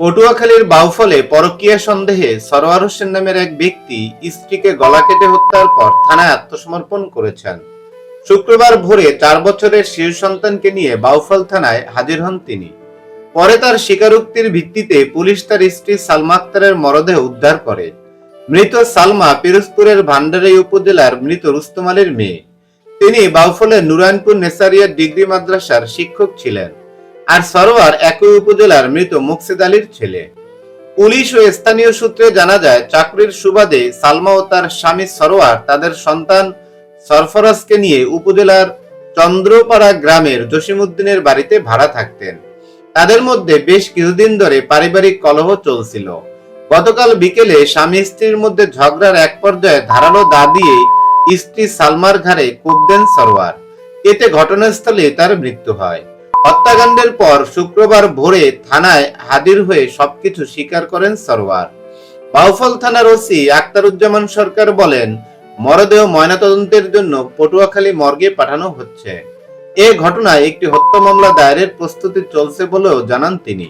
পটুয়াখালীর বাউফলে পরকীয়া সন্দেহে সরোয়ার হোসেন নামের এক ব্যক্তি স্ত্রীকে গলা কেটে হত্যার পর থানায় আত্মসমর্পণ করেছেন। শুক্রবার ভোরে চার বছরের শিশু সন্তানকে নিয়ে বাউফল থানায় হাজির হন তিনি। পরে তার স্বীকারোক্তির ভিত্তিতে পুলিশ তার স্ত্রী সালমা আক্তারের মরদেহ উদ্ধার করে। মৃত সালমা পিরোজপুরের ভান্ডারী উপজেলার মৃত রুস্তম আলীর মেয়ে। তিনি বাউফলের নুরায়ণপুর নেসারিয়া ডিগ্রি মাদ্রাসার শিক্ষক ছিলেন। আর সরোয়ার একই উপজেলার মৃত মুকসিদ আলীর ছেলে। পুলিশ ও স্থানীয় সূত্রে জানা যায়, চাকরির সুবাদে সালমা ও তার স্বামী সরোয়ার তাদের সন্তান সরফরাজকে নিয়ে উপজেলার চন্দ্রপাড়া গ্রামের জসিমউদ্দিনের বাড়িতে ভাড়া থাকতেন। তাদের মধ্যে বেশ কিছুদিন ধরে পারিবারিক কলহ চলছিল। গতকাল বিকেলে স্বামী স্ত্রীর মধ্যে ঝগড়ার এক পর্যায়ে ধারালো দা দিয়ে স্ত্রী সালমার ঘাড়ে কোপ দেন সরোয়ার। এতে ঘটনাস্থলে তার মৃত্যু হয়। হত্যাকাণ্ডের পর শুক্রবার ভোরে থানায় হাজির হয়ে সবকিছু স্বীকার করেন সরওয়ার। বাউফল থানার ওসি আক্তারুজ্জামান সরকার বলেন, মরদেহ ময়নাতদন্তের জন্য পটুয়াখালী মর্গে পাঠানো হচ্ছে। এ ঘটনায় একটি হত্যা মামলা দায়েরের প্রস্তুতি চলছে বলেও জানান তিনি।